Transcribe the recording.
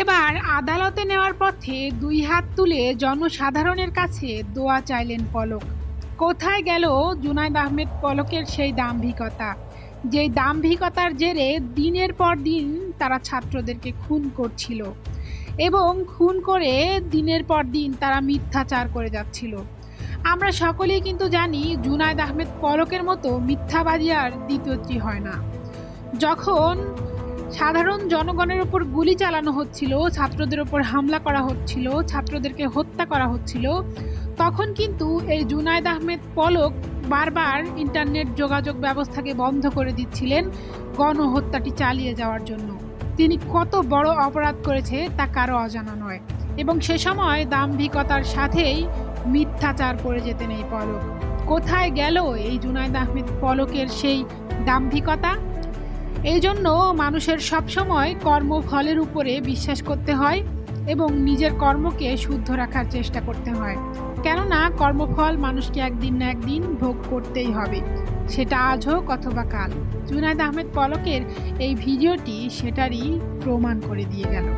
এবার আদালতে নেওয়ার পথে দুই হাত তুলে জনসাধারণের কাছে দোয়া চাইলেন পলক। কোথায় গেল জুনাইদ আহমেদ পলকের সেই দাম্ভিকতা? যেই দাম্ভিকতার জেরে দিনের পর দিন তারা ছাত্রদেরকে খুন করছিল এবং খুন করে দিনের পর দিন তারা মিথ্যাচার করে যাচ্ছিল। আমরা সকলেই কিন্তু জানি জুনাইদ আহমেদ পলকের মতো মিথ্যাবাদী আর দ্বিতীয়টি হয় না। যখন সাধারণ জনগণের উপর গুলি চালানো হচ্ছিল, ছাত্রদের উপর হামলা করা হচ্ছিল, ছাত্রদেরকে হত্যা করা হচ্ছিল, তখন কিন্তু এই জুনায়দ আহমেদ পলক বারবার ইন্টারনেট যোগাযোগ ব্যবস্থাকে বন্ধ করে দিচ্ছিলেন গণহত্যাটি চালিয়ে যাওয়ার জন্য। তিনি কত বড় অপরাধ করেছে তা কারও অজানা নয়। এবং সে সময় দাম্ভিকতার সাথেই মিথ্যাচার করে যেতেন এই পলক। কোথায় গেল এই জুনায়দ আহমেদ পলকের সেই দাম্ভিকতা? এই জন্য মানুষের সবসময় কর্মফলের উপরে বিশ্বাস করতে হয় এবং নিজের কর্মকে শুদ্ধ রাখার চেষ্টা করতে হয়। কেননা কর্মফল মানুষকে একদিন না একদিন ভোগ করতেই হবে। সেটা আজ হোক অথবা কাল। জুনায়দ আহমেদ পলকের এই ভিডিওটি সেটারই প্রমাণ করে দিয়ে গেল।